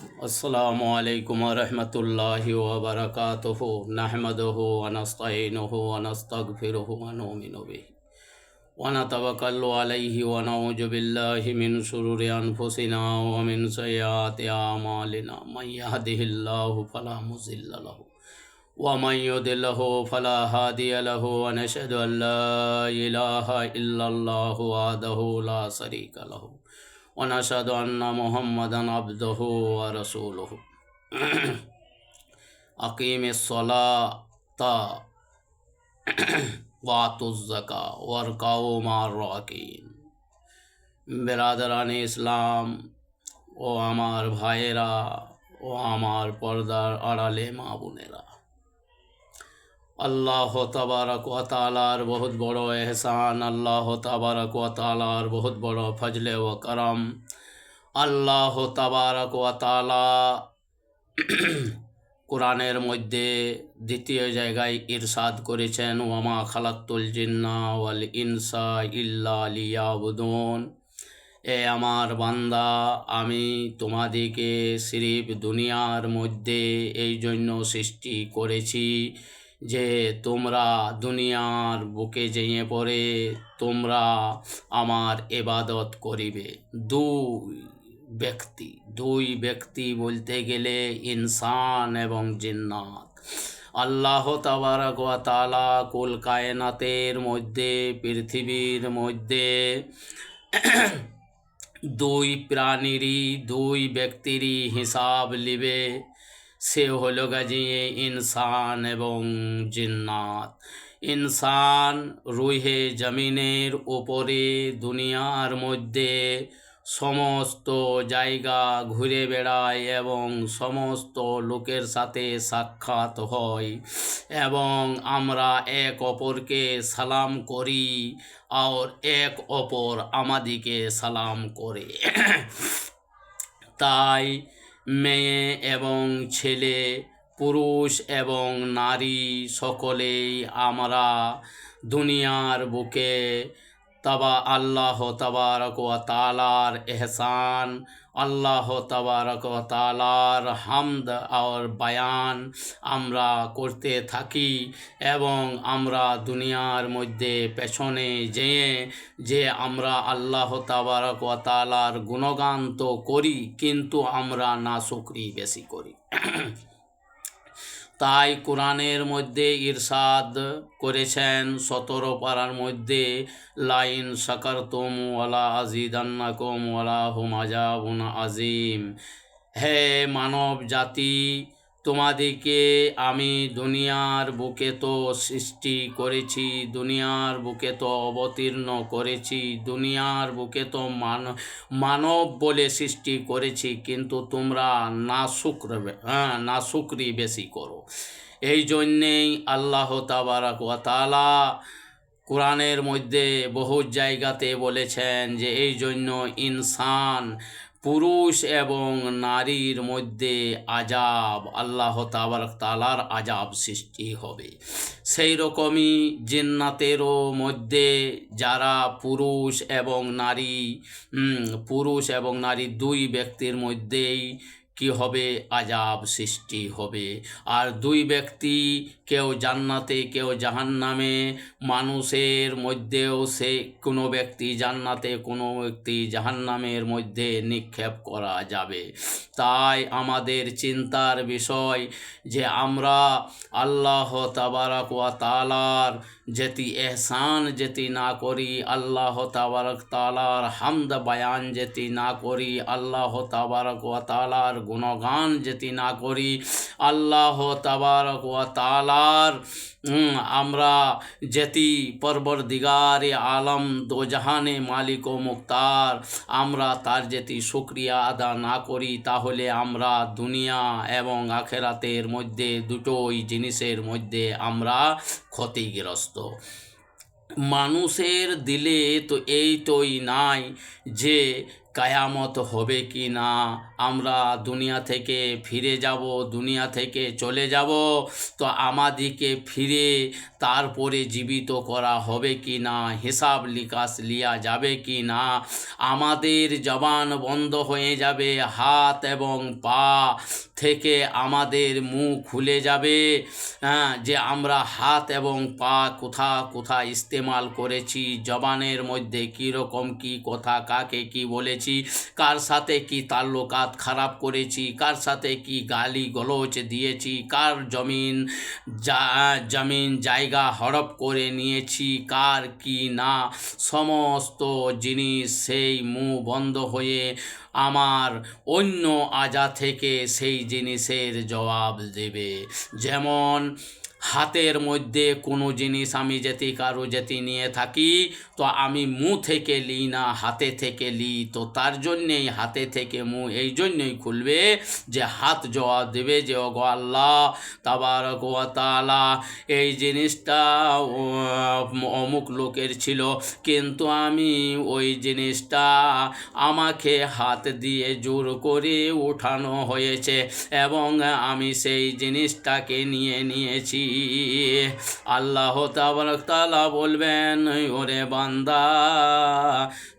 السلام عليكم ورحمة الله وبركاته. نحمده ونستعينه ونستغفره ونؤمن به. ونتوكل عليه ونعوذ بالله من شرور أنفسنا ومن سيئات أعمالنا. من يهده الله فلا مضل له ومن يضلله فلا هادي له. ونشهد أن لا إله إلا الله وحده لا شريك له. ونشهد أن محمدا عبده ورسوله أقيم الصلاة وآتوا الزكاة واركعوا مع الراكعين বেরাদারানি ইসলাম ও আমার ভাইয়েরা ও আমার পর্দার আড়ালে মা বোনেরা আল্লাহ তাবারক ওয়া তাআলার বহুত বড় এহসান, আল্লাহ তাবারক ওয়া তাআলার বহুত বড় ফজলে ও করম। আল্লাহ তাবারক তাআলা কোরআনের মধ্যে দ্বিতীয় জায়গায় ইরশাদ করেছেন, ওয়ামা খালাক্তুল জিন্না ওয়াল ইনসা ইল্লা লিয়াবুদুন। এ আমার বান্দা, আমি তোমাদিকে সিরিফ দুনিয়ার মধ্যে এই জন্য সৃষ্টি করেছি যে তোমরা দুনিয়ার বুকে যেয়ে পড়ে, তোমরা আমার এবাদত করিবে। দুই ব্যক্তি দুই ব্যক্তি বলতে গেলে ইনসান এবং জিন্নাত। আল্লাহ তাবারক ওয়া তাআলা কুল কায়নাতের মধ্যে, পৃথিবীর মধ্যে দুই প্রাণীরই, দুই ব্যক্তিরই হিসাব লিবে। সে হলো গাজিয়ে ইনসান এবং জিন্নাত। ইনসান রুহে জমিনের উপরে দুনিয়ার মধ্যে সমস্ত জায়গা ঘুরে বেড়ায় এবং সমস্ত লোকের সাথে সাক্ষাৎ হয় এবং আমরা এক অপরকে সালাম করি আর এক অপর আমাদিকে সালাম করে। তাই মেয়ে এবং ছেলে পুরুষ এবং নারী সকলেই আমরা দুনিয়ার বুকে তবা আল্লাহ তবারক তালার এহসান। আল্লাহ তবারক তালার হামদ আর বায়ান আমরা করতে থাকি এবং আমরা দুনিয়ার মধ্যে পেছনে যেয়ে যে আমরা আল্লাহ তাবারক তালার গুণগান তো করি, কিন্তু আমরা না বেশি করি। তাই কোরআনের মধ্যে ইরশাদ করেছেন। সতেরো পাড়ার মধ্যে, লাইন সাকার তোম ওয়ালা আজিদান্নাকুম ওয়ালা হুম আজাবুন আজিম হে মানব জাতি তোমাদিকে আমি দুনিয়ার বুকে তো সৃষ্টি করেছি, দুনিয়ার বুকে তো অবতীর্ণ করেছি, দুনিয়ার বুকে তো মান, মানব বলে সৃষ্টি করেছি, কিন্তু তোমরা না শুক্র হ্যাঁ না শুক্রি বেশি করো। এই জন্যেই আল্লাহ তাবারাক ওয়া তাআলা কোরআনের মধ্যে বহু জায়গাতে বলেছেন যে এই জন্য ইনসান পুরুষ এবং নারীর মধ্যে আজাব, আল্লাহ তাবারক তালার আজাব সৃষ্টি হবে। সেই রকমই জিন্নাতেরও মধ্যে যারা পুরুষ এবং নারী পুরুষ এবং নারী দুই ব্যক্তির মধ্যেই কি হবে? আজাব সৃষ্টি হবে। আর দুই ব্যক্তি কেউ জান্নাতে, কেউ জাহান্নামে। মানুষের মধ্যেও সে কোনো ব্যক্তি জান্নাতে, কোনো ব্যক্তি জাহান্নামের মধ্যে নিক্ষেপ করা যাবে। তাই আমাদের চিন্তার বিষয় যে আমরা আল্লাহ তাবারক ওয়া তালার যেতি এহসান, যেতি না করি আল্লাহ তাবারক তালার হামদ বায়ান, যেতি না করি আল্লাহ তাবারক ওয়া তালার গুণগান যেতি না করি আল্লাহ তাবারক ওয়া তালার আমরা যেতি পরবর দিগারে আলম দোজাহানে মালিক ও মুক্তার, আমরা তার যেতি শুক্রিয়া আদা না করি, তাহলে আমরা দুনিয়া এবং আখেরাতের মধ্যে দুটোই জিনিসের মধ্যে আমরা ক্ষতিগ্রস্ত। মানুষের দিলে তো এই তোই নাই যে কায়ামত হবে কি না? আমরা দুনিয়া থেকে ফিরে যাব, দুনিয়া থেকে চলে যাব। তো আমাদিকে ফিরে তারপরে জীবিত করা হবে কি না? হিসাব লিকাস লিয়া যাবে কি না? আমাদের জবান বন্ধ হয়ে যাবে, হাত এবং পা থেকে আমাদের মুখ খুলে যাবে। হ্যাঁ যে আমরা হাত এবং পা কোথা কোথা ইস্তেমাল করেছি, জবানের মধ্যে কী রকম কী কথা, কাকে কি বলেছি কার সাথে কি তাল্লুকাত খারাপ করেছি, কার সাথে কি গালি গলোচ দিয়েছি, কার জমিন যা জমিন জায়গা হড়প করে নিয়েছি, কার কি না, সমস্ত জিনিস সেই মুখ বন্ধ হয়ে আমার অন্য আজা থেকে সেই জিনিসের জবাব দেবে। যেমন হাতের মধ্যে কোনো জিনিস আমি যদি কারও যদি নিয়ে থাকি, তো আমি মুখ থেকে লিই না, হাতে থেকে লিই তো তার জন্যেই হাতে থেকে মুখ এই জন্যই খুলবে যে হাত জবাব দেবে যে, ওগো আল্লাহ তাবার তালা এই জিনিসটা অমুক লোকের ছিল। কিন্তু আমি ওই জিনিসটা আমাকে হাত দিয়ে জোর করে উঠানো হয়েছে এবং আমি সেই জিনিসটাকে নিয়ে নিয়েছি। আল্লাহ তালা বলবেন, ওরে বান্দা,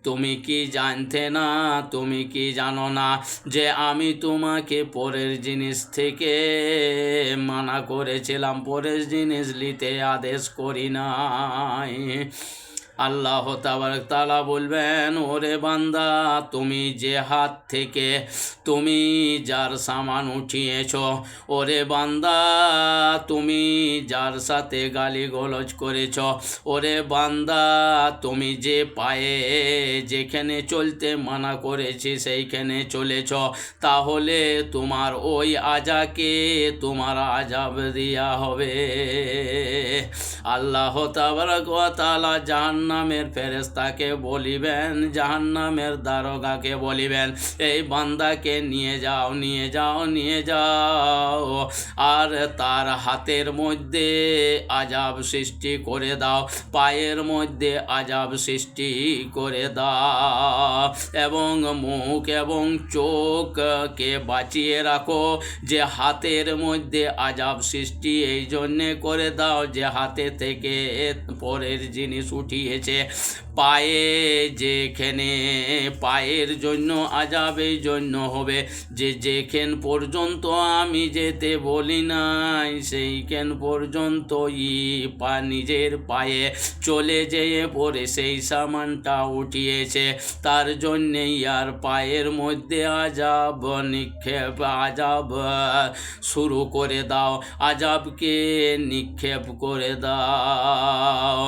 তুমি কি জানতে না, তুমি কি জানো না যে আমি তোমাকে পরের জিনিস থেকে মানা করেছিলাম, পরের জিনিস লিতে আদেশ করি নাই? আল্লাহ তাআলা বলবেন, ওরে বান্দা, তুমি যে হাত থেকে, তুমি যার সামান উঠিয়েছ, ওরে বান্দা, তুমি যার সাথে গালি গলজ করেছ, ওরে বান্দা, তুমি যে পায়ে যেখানে চলতে মানা করেছি, সেইখানে চলেছ, তাহলে তোমার ওই আজাকে তোমার আজাব দিয়া হবে। আল্লাহ তাবারক ওয়া তাআলা জাহান্নামের ফেরেস্তাকে বলিবেন, জাহান্নামের দারোগাকে বলিবেন, এই বান্দাকে নিয়ে যাও নিয়ে যাও নিয়ে যাও। আর তার হাতের মধ্যে আজাব সৃষ্টি করে দাও, পায়ের মধ্যে আজাব সৃষ্টি করে দাও। এবং মুখ এবং চোখকে বাঁচিয়ে রাখো, যে হাতের মধ্যে আজাব সৃষ্টি এই জন্যে করে দাও, যে হাতে থেকে পরের জিনিস উঠিয়েছে পায়ে যেখানে পায়ের জন্য আজাব এই জন্য হবে। যে যেখান পর্যন্ত আমি যেতে বলি নাই, সেইখান পর্যন্ত ই পা নিজের পায়ে চলে যেয়ে পরে সেই সামানটা উঠিয়েছে। তার জন্যেই আর পায়ের মধ্যে আজাব নিক্ষেপ, আজাব শুরু করে দাও, আজাবকে নিক্ষেপ করে দাও।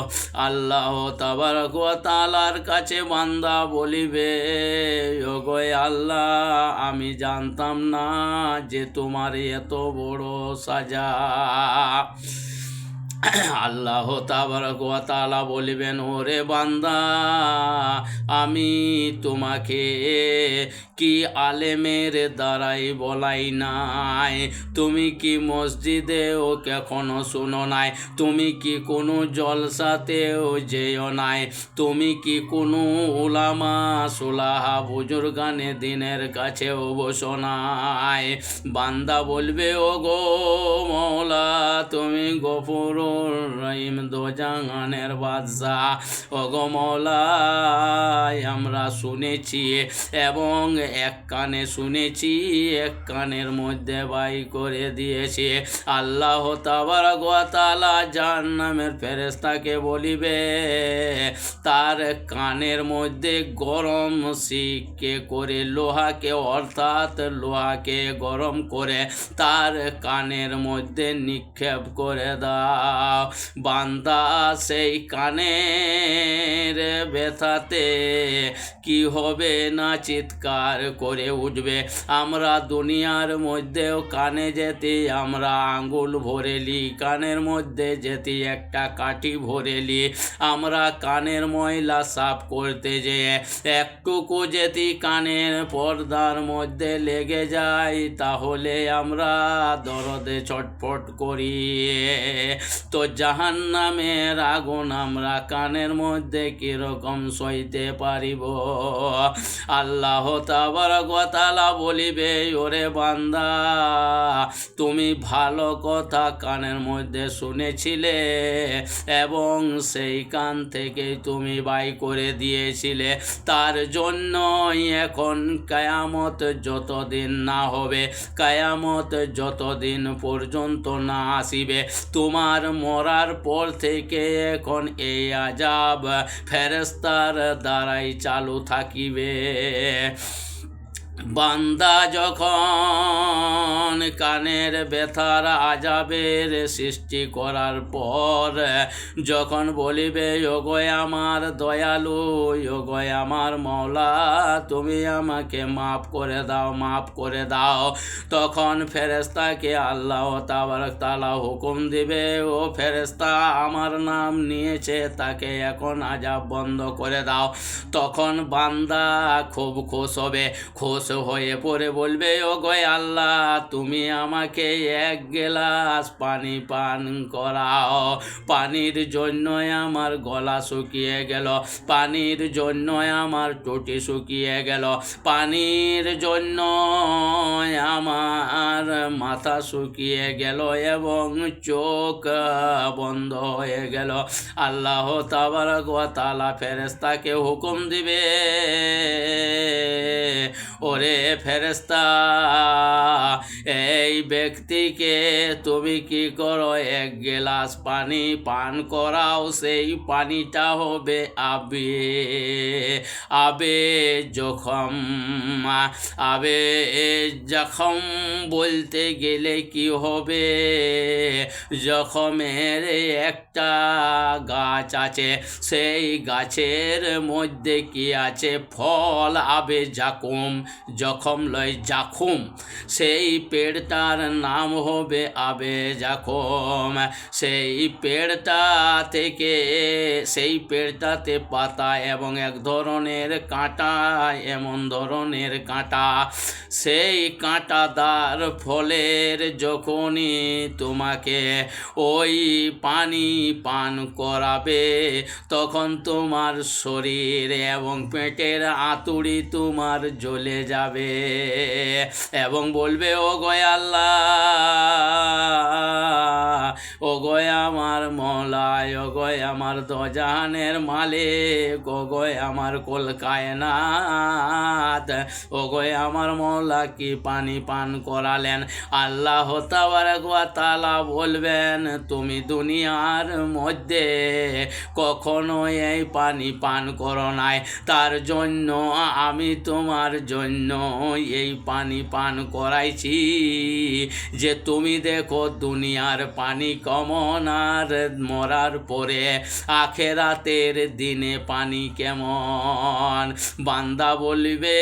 আল্লাহ তাবারক ওয়া তাআলার কাছে বান্দা বলিবে ওগয় আল্লাহ, আমি জানতাম না যে তোমার এত বড় সাজা। আল্লাহ তাবারক ওয়া তাআলা বলিবেন, ওরে বান্দা, আমি তোমাকে কি আলেমের দ্বারাই বলাই নাই? তুমি কি মসজিদে ও কখনো শুনো নাই? তুমি কি কোনো জলসাতেও যেও নাই? তুমি কি কোনো ওলামা সোলাহা বুজুর্গানে দিনের কাছেও বসো নাই? বান্দা বলবে ও গো মৌলা তুমি গফুর রহিম দোজাঙানের বাদশাহ মৌলা আমরা শুনেছি এবং এক কানে শুনেছি, এক কানের মধ্যে বাই করে দিয়েছে। আল্লাহ তাবারক ওয়া তাআলা জাহান্নামের ফেরেশতাকে বলিবে, তার কানের মধ্যে গরম শিখকে করে লোহাকে, অর্থাৎ লোহাকে গরম করে তার কানের মধ্যে নিক্ষেপ করে দাও। বান্দা সেই কানের ব্যথাতে। কি হবে না চিৎকার করে উঠবে? আমরা দুনিয়ার মধ্যেও কানে যেতে, আমরা আঙ্গুল ভরেলি, কানের মধ্যে যেতে, একটা কাঠি ভরেলি। আমরা কানের ময়লা সাফ করতে যেয়ে একটুকু যেতে, কানের পর্দার মধ্যে লেগে যায় তাহলে আমরা দরদে ছটফট করি। তো জাহান নামের আগুন আমরা কানের মধ্যে কীরকম সইতে পারিব? আল্লাহ তাবারকতালা বলিবে, ওরে বান্দা, তুমি ভালো কথা কানের মধ্যে শুনেছিলে এবং সেই কান থেকে তুমি বাই করে দিয়েছিলে। তার জন্যই এখন কায়ামত যতদিন না হবে, কায়ামত যতদিন পর্যন্ত না আসিবে, তোমার মরার পর থেকে এখন এই আজাব ফেরেস্তার দ্বারাই চালু থাকিবে। বান্দা যখন কানের ব্যথার আজাবের সৃষ্টি করার পর যখন বলিবে ওগয় আমার দয়ালু ওগয় আমার মৌলা তুমি আমাকে মাফ করে দাও, মাফ করে দাও। তখন ফেরেস্তাকে আল্লাহ তালা হুকুম দিবে, ও ফেরেস্তা আমার নাম নিয়েছে, তাকে এখন আজাব বন্ধ করে দাও। তখন বান্দা খুব খুশ হবে, খুশ হয়ে পড়ে বলবে ও গয় আল্লাহ, তুমি আমাকে এক গেলাস পানি পান করাও। পানির জন্য আমার গলা শুকিয়ে গেল, পানির জন্য আমার টুটি শুকিয়ে গেল, পানির জন্য আমার মাথা শুকিয়ে গেল এবং চোখ বন্ধ হয়ে গেল। আল্লাহ তাবারক ওয়া তাআলা ফেরেশতাকে হুকুম দিবে ওরে ফেরেস্তা এই ব্যক্তিকে তুমি কি করো? এক গেলাস পানি পান করাও, সেই পানিটা হবে আবে। আবে জখম আবে জখম বলতে গেলে কি হবে? জখমের একটা গাছ আছে, সেই গাছের মধ্যে কি আছে? ফল, আবে জাকুম জখম লয় জাখুম সেই পেড়টার নাম হবে আবে জাখম সেই পেড়টা থেকে, সেই পেড়টাতে পাতা এবং এক ধরনের কাঁটা, এমন ধরনের কাঁটা। সেই কাঁটাদার ফলের যখনই তোমাকে ওই পানি পান করাবে, তখন তোমার শরীর এবং পেটের আতুড়ি তোমার জ্বলে যাবে এবং বলবে, ও গয় আল্লাহ, ও আমার মলায়, ও গয় আমার দজাহানের মালিক, ও গয় আমার কল কায়নাত, ও গয় আমার মৌলা কি পানি পান করালেন? আল্লাহ ওয়া বলবেন, তুমি দুনিয়ার মধ্যে কখনো এই পানি পান করো নাই। তার জন্য আমি তোমার জন্য এই পানি পান করাইছি। যে তুমি দেখো দুনিয়ার পানি কমন আর মরার পরে আখেরাতের দিনে পানি কেমন? বান্দা বলবে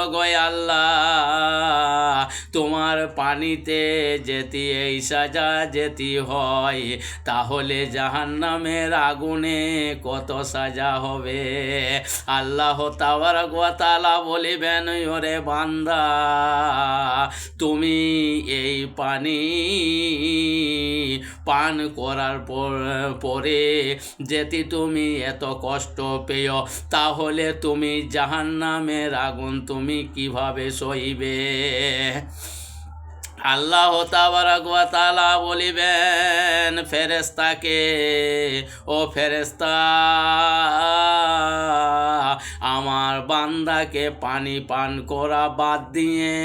ও গয় আল্লাহ, তোমার পানিতে যেতে এই সাজা যেতে হয়, তাহলে জাহান্নামের আগুনে কত সাজা হবে? আল্লাহ তাবারক ওয়া বলিবেন ওরে বান্দা? তুমি এই পানি পান করার পর, পরে যেতে তুমি এত কষ্ট পেয়, তাহলে তুমি জাহান্নামের আগুন তুমি কীভাবে সইবে? আল্লাহ তাআলা বলিবেন, ফেরেশতাকে, ও ফেরেশতা, আমার বান্দাকে পানি পান করা বাদ দিয়ে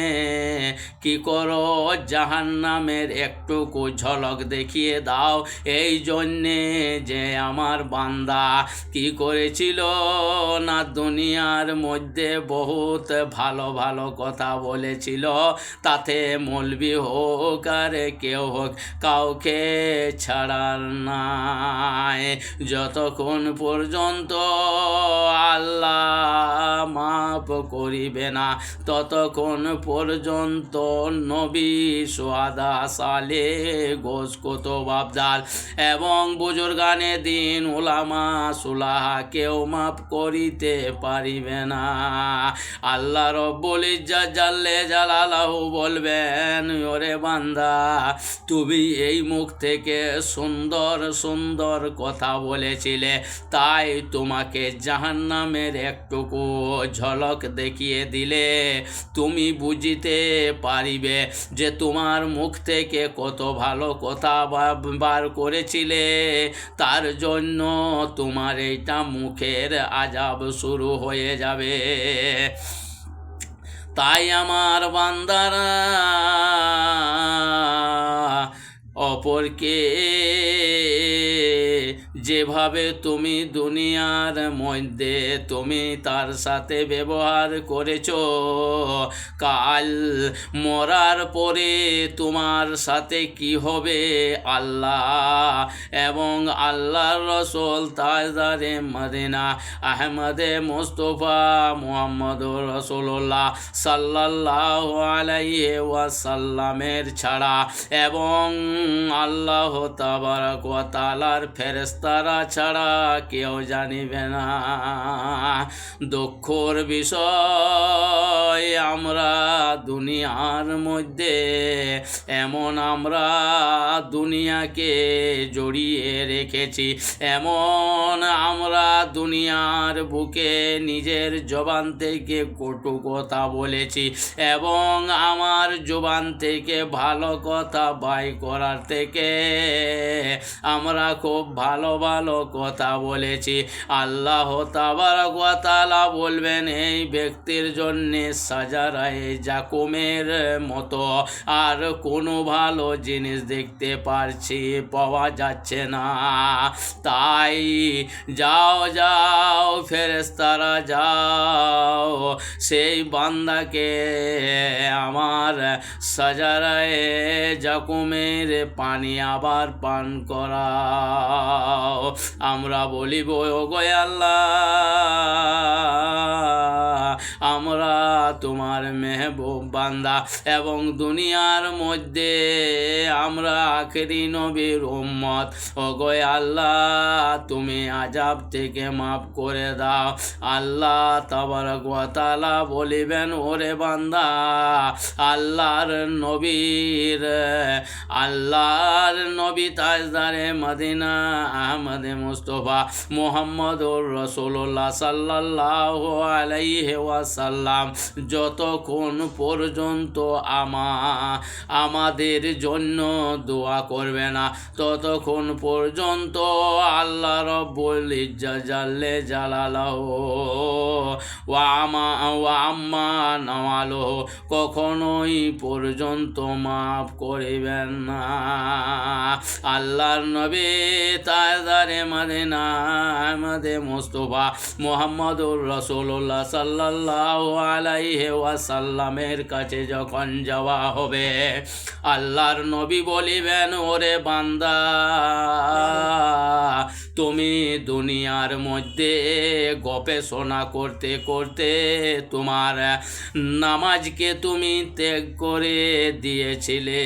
কি করো? জাহান্নামের একটুকু ঝলক দেখিয়ে দাও। এই জন্যে যে আমার বান্দা কি করেছিল না দুনিয়ার মধ্যে বহুত ভালো ভালো কথা বলেছিল, তাতে মলবি হোক আর কেউ হোক, কাউকে ছাড়ার নাই। যতক্ষণ পর্যন্ত আল্লাহ মাফ করিবে না, ততক্ষণ পর্যন্ত নবী সোয়াদা সালে গোস কত বাবদাল এবং বুজুর্গানে দিন ওলামা সুলাহা কেউ মাফ করিতে পারিবে না। আল্লাহ রব্বুল ইজ্জত জাল্লে জালালাহু বলবেন ওরে বান্দা, তুমি এই মুখ থেকে সুন্দর সুন্দর কথা বলেছিলে, তাই তোমাকে জাহান্নামের একটুকু ঝলক দেখিয়ে দিলে। তুমি বুঝিতে পারিবে যে তোমার মুখ থেকে কত ভালো কথা বার করেছিলে। তার জন্য তোমার এইটা মুখের আজাব শুরু হয়ে যাবে। তাই আমার বান্দারা অপরকে যেভাবে তুমি দুনিয়ার মধ্যে তুমি তার সাথে ব্যবহার করেছ, কাল মরার পরে তোমার সাথে কি হবে? আল্লাহ এবং আল্লাহর রসুল তাজারে মদিনা, আহমদে মুস্তফা মুহাম্মদ রসুল্লাহ সাল্লাহ আলাইহি ওয়াসাল্লামের ছাড়া এবং আল্লাহ ওয়া তাআলার ফেরেশতারা ছাড়া কেউ জানিবে না। দুঃখর বিষয় আমরা দুনিয়ার মধ্যে, এমন আমরা দুনিয়াকে জড়িয়ে রেখেছি। এমন আমরা দুনিয়ার বুকে নিজের জবান থেকে কটু কথা বলেছি এবং আমার জবান থেকে ভালো কথা বাই করার থেকে আমরা খুব ভালো ভালো কথা বলেছি। আল্লাহ তাবারক তাআলা বলবেন, এই ব্যক্তির জন্যে সাজারায় জাকুমের মতো আর কোনো ভালো জিনিস দেখতে পারছি, পাওয়া যাচ্ছে না। তাই যাও যাও ফেরেস্তারা যাও, সেই বান্দাকে আমার সাজারায় জাকুমের পানি আবার পান করাও। আমরা বলিব ও আল্লাহ আমরা তোমার মেহবুব বান্দা এবং দুনিয়ার মধ্যে আমরা আখেরি নবীর উম্মত। ও গো আল্লাহ, তুমি আজাব থেকে মাফ করে দাও। আল্লাহ তাবারক ওয়া তাআলা বলিবেন, ওরে বান্দা, আল্লাহর নবীর, আল্লাহর নবী তাজদারে মদিনা আহমদে মুস্তফা মোহাম্মদুর রসুল্লাহ সাল্লাহ আলাইহি ওয়াসাল্লাম, যতক্ষণ পর্যন্ত আমা, আমাদের জন্য দোয়া করবে না, ততক্ষণ পর্যন্ত আল্লাহ রব্বুল ইজ্জা জাল্লে জালালাহ ওয়াম্মা নওয়ালো কখনোই পর্যন্ত মাফ করিবেন না। আল্লাহর নবী তাজারে মাদিনা মোস্তফা মুস্তফা মোহাম্মদুর রসুল্লাহ সাল্লাহ আলাইহে ওয়াসাল্লামের কাছে যখন যাওয়া হবে আল্লাহর নবী বলিবেন ওরে বান্দা তুমি দুনিয়ার মধ্যে গবেষণা করতে করতে তোমার নামাজকে তুমি ত্যাগ করে দিয়েছিলে।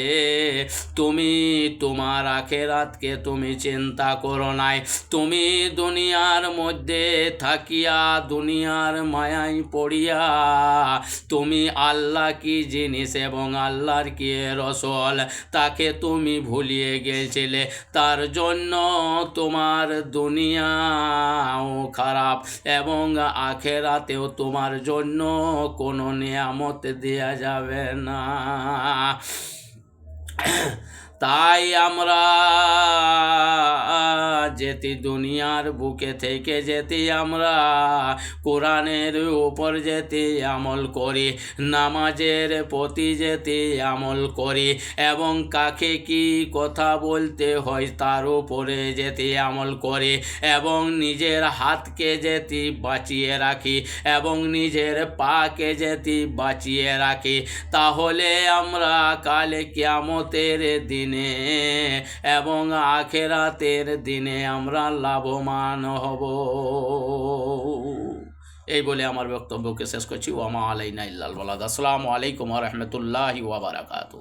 তুমি তোমার আখেরাতকে তুমি চিন্তা করো নাই। তুমি দুনিয়ার মধ্যে থাকিয়া দুনিয়ার মায়ায় পড়িয়া তুমি আল্লাহ কি জিনিস এবং আল্লাহর কি রসল তাকে তুমি ভুলিয়ে গেছিলে। তার জন্য তোমার দুনিয়াও খারাপ এবং আখেরাতেও তোমার জন্য কোনো নিয়ামত দেয়া যাবে না। তাই আমরা যেতে দুনিয়ার বুকে থেকে যেতে আমরা, কোরআনের উপর যেতে আমল করি, নামাজের প্রতি যেতে আমল করি এবং কাকে কি কথা বলতে হয় তার উপরে যেতে আমল করি এবং নিজের হাতকে যেতে বাঁচিয়ে রাখি এবং নিজের পাকে যেতে বাঁচিয়ে রাখি। তাহলে আমরা কালে কিয়ামতের দিনে এবং আখেরাতের দিনে আমরা লাভবান হব। এই বলে আমার বক্তব্যকে শেষ করছি। ওয়ামা আলাইনা ইল্লাল বলাদ আসসালামু আলাইকুম রহমতুল্লাহি ওয়াবারাকাতু